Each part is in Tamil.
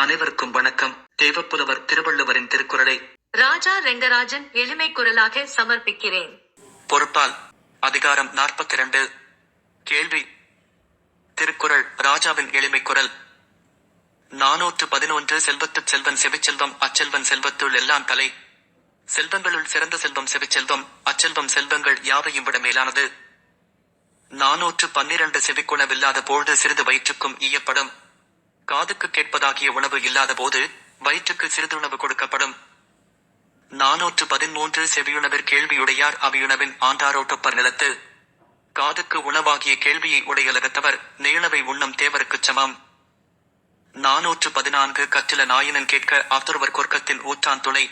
அனைவருக்கும் வணக்கம். தேவப்புலவர் திருவள்ளுவரின் திருக்குறளை ராஜா ரெங்கராஜன் எளிமை குரலாக சமர்ப்பிக்கிறேன். பொறுப்பால் அதிகாரம் நாற்பத்தி இரண்டு கேள்வி. திருக்குறள் ராஜாவின் எளிமை குரல். நாநூற்று பதினொன்று செல்வத்துச் செல்வன் செவிச்செல்வம் அச்செல்வன் செல்வத்துள் எல்லாம் தலை. செல்வங்களுள் சிறந்த செல்வம் செவிச்செல்வம் அச்செல்வம் செல்வங்கள் யாவையும் விட மேலானது. நாநூற்று பன்னிரண்டு செவிக்குணவில்லாத பொழுது சிறிது வயிற்றுக்கும் ஈயப்படும். காதுக்கு கேட்பதாகிய உணவு இல்லாத போது வயிற்றுக்கு சிறிது உணவு கொடுக்கப்படும். நாநூற்று பதிமூன்று செவியுணவிற் கேள்வியுடையார் அவியுணவின் ஆண்டாரோட்டப்பர் நிலத்து. காதுக்கு உணவாகிய கேள்வியை உடையலகத்தவர் நீளவை உண்ணும் தேவருக்குச் சமம். நாநூற்று பதினான்கு கற்றில நாயினன் கேட்க ஆத்துருவர் கொர்க்கத்தின் ஊற்றான் துணை.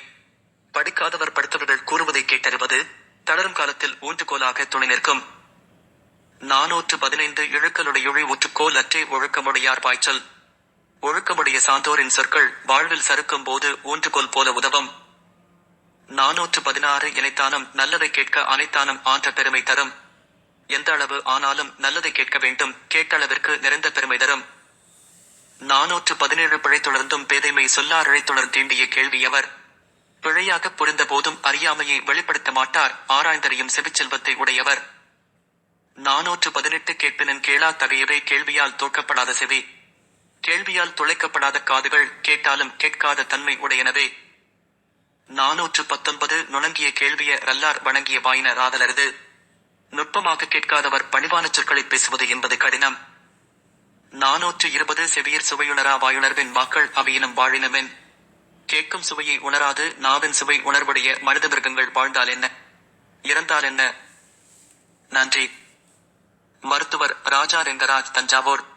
படிக்காதவர் படுத்தவர்கள் கூறுவதை கேட்டறிவது தளரும் காலத்தில் ஊன்றுகோலாக துணை நிற்கும். நாநூற்று பதினைந்து இழுக்கலுடைய ஊற்றுக்கோல் அற்றே ஒழுக்கமுடையார் பாய்ச்சல். ஒழுக்கமுடைய சான்றோரின் சொற்கள் வாழ்வில் சறுக்கும் போது ஊன்றுகோல் போல உதவும். நாநூற்று பதினாறு இணைத்தானும் நல்லதை கேட்க அனைத்தானும் ஆன்ற பெருமை தரும். எந்த அளவு ஆனாலும் நல்லதை கேட்க வேண்டும் கேட்டளவிற்கு நிறைந்த பெருமை தரும். நாநூற்று பதினேழு பிழை தொடர்ந்தும் பேதைமை சொல்லாரழை தொடர் தீண்டிய கேள்வியவர் பிழையாக புரிந்த போதும் அறியாமையை வெளிப்படுத்த மாட்டார் ஆராய்ந்தறியும் செவிச்செல்வத்தை உடையவர். நாநூற்று பதினெட்டு கேட்பினன் கேளா தகையவே கேள்வியால் தோற்கப்படாத செவி. கேள்வியால் துளைக்கப்படாத காதுகள் கேட்டாலும் கேட்காத தன்மை உடையனவே. நாநூற்று பத்தொன்பது நுணங்கிய கேள்விய ரல்லார் வணங்கிய வாயின ராதலரது நுட்பமாக கேட்காதவர் பணிவான சொற்களை பேசுவது என்பது கடினம். நாநூற்று இருபது செவியர் சுவையுணரா வாயுணர்வின் மக்கள் அவையினும் வாழினமென். கேட்கும் சுவையை உணராது நாவின் சுவை உணர்வுடைய மனித மிருகங்கள் வாழ்ந்தால் என்ன? இறந்தால் என்ன? நன்றி. மருத்துவர் ராஜா ரெங்கராஜ் தஞ்சாவூர்.